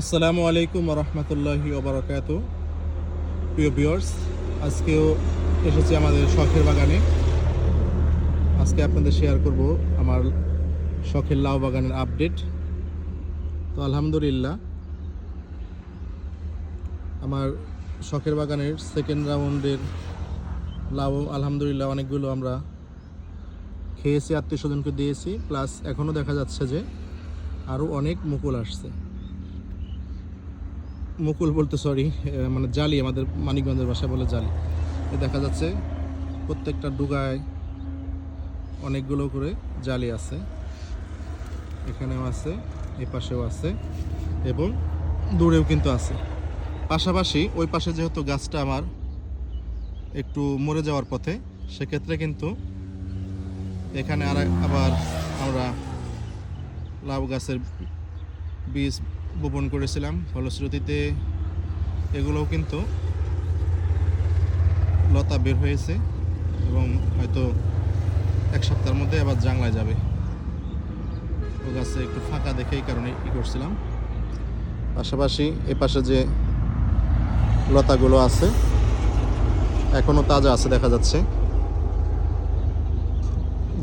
আসসালামু আলাইকুম রহমতুল্লাহি ওবরাকাত প্রিয় ভিউয়ার্স, আজকেও এসেছি আমাদের শখের বাগানে। আজকে আপনাদের শেয়ার করব আমার শখের লাউ বাগানের আপডেট তো আলহামদুলিল্লাহ, আমার শখের বাগানের সেকেন্ড রাউন্ডের লাউ আলহামদুলিল্লাহ অনেকগুলো আমরা খেয়েছি আত্মীয় স্বজনকে দিয়েছি। প্লাস এখনও দেখা যাচ্ছে যে আরও অনেক মুকুল আসছে। মুকুল বলতে সরি মানে জালি, আমাদের মানিকগঞ্জের ভাষায় বলে জালি। দেখা যাচ্ছে প্রত্যেকটা ডুগায় অনেকগুলো করে জালি আছে। এখানেও আছে এই পাশেও আছে এবং দূরেও কিন্তু আছে। পাশাপাশি ওই পাশে যেহেতু গাছটা আমার একটু মরে যাওয়ার পথে, সেক্ষেত্রে কিন্তু এখানে আর আবার আমরা লাউ গাছের বীজ বপন করেছিলাম ফলশ্রুতিতে। এগুলোও কিন্তু লতা বের হয়েছে এবং হয়তো এক সপ্তাহের মধ্যে আবার জাংলায় যাবে। ও গাছে একটু ফাঁকা দেখে এই কারণে ই করছিলাম। পাশাপাশি এ পাশে যে লতাগুলো আছে এখনও তাজা আছে দেখা যাচ্ছে।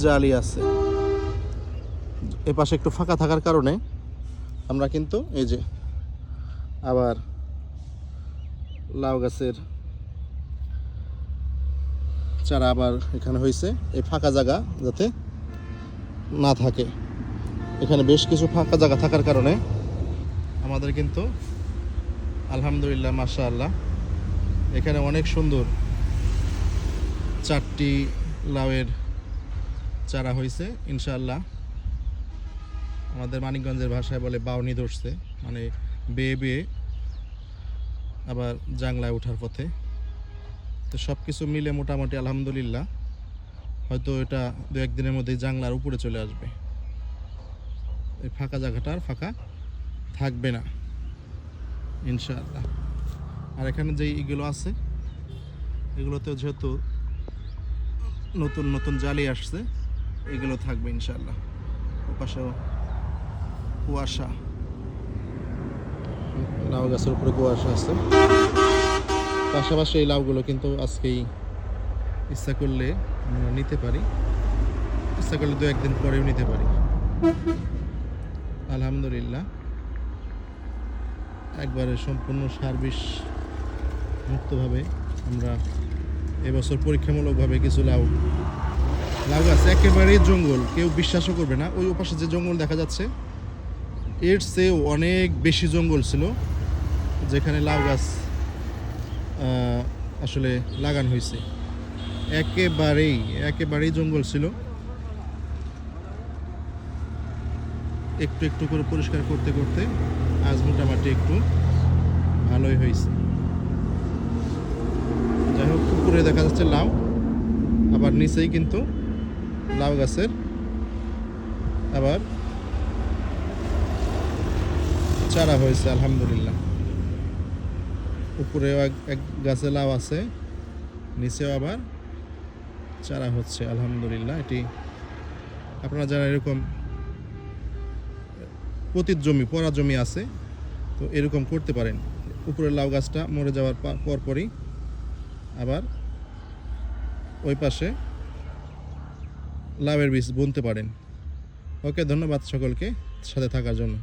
জালি আছে। এ পাশে একটু ফাঁকা থাকার কারণে আমরা কিন্তু এই যে আবার লাউ গাছের চারা আবার এখানে হয়েছে। এই ফাঁকা জায়গা যাতে না থাকে। এখানে বেশ কিছু ফাঁকা জায়গা থাকার কারণে আমাদের কিন্তু আলহামদুলিল্লাহ মাশা আল্লাহ এখানে অনেক সুন্দর চারটি লাউয়ের চারা হয়েছে, ইনশাআল্লাহ। আমাদের মানিকগঞ্জের ভাষায় বলে বাউনি ধরছে। মানে বেয়ে বেয়ে আবার জাংলায় ওঠার পথে। তো সব কিছু মিলে মোটামুটি আলহামদুলিল্লাহ। হয়তো এটা দু একদিনের মধ্যেই জাংলার উপরে চলে আসবে। এই ফাঁকা জায়গাটা আর ফাঁকা থাকবে না। ইনশাআল্লাহ। আর এখানে যেই এগুলো আছে, এগুলোতে যেহেতু নতুন নতুন জালি আসছে, এগুলো থাকবে ইনশাআল্লাহ। ওপাশেও কুয়াশা। লাউ গাছের উপরে কুয়াশা আছে। পাশাপাশি এই লাউগুলো কিন্তু আজকেই ইচ্ছা করলে আমরা নিতে পারি। ইচ্ছা করলে দু একদিন পরেও নিতে পারি। আলহামদুলিল্লাহ। একবারে সম্পূর্ণ সার্ভিস মুক্তভাবে আমরা এবছর পরীক্ষামূলকভাবে কিছু লাউ লাউ গাছ একেবারেই জঙ্গল, কেউ বিশ্বাসও করবে না। ওই ওপাশে যে জঙ্গল দেখা যাচ্ছে এর চেয়েও অনেক বেশি জঙ্গল ছিল, যেখানে লাউ গাছ আসলে লাগানো হয়েছে। একেবারেই একেবারেই জঙ্গল ছিল। একটু একটু করে পরিষ্কার করতে করতে আজ মোটামুটি একটু ভালোই হয়েছে। যাই হোক, পুকুরে দেখা যাচ্ছে লাউ, আবার নিচেই কিন্তু লাউ গাছের আবার চারা হয়েছে, আলহামদুলিল্লাহ। উপরেও এক গাছে লাউ আছে, নিচেও আবার চারা হচ্ছে, আলহামদুলিল্লাহ। এটি আপনারা যারা এরকম পতিত জমি পরা জমি আছে, তো এরকম করতে পারেন। উপরের লাউ গাছটা মরে যাওয়ার পরপরই আবার ওই পাশে লাউয়ের বীজ বুনতে পারেন। ওকে, ধন্যবাদ সকলকে সাথে থাকার জন্য।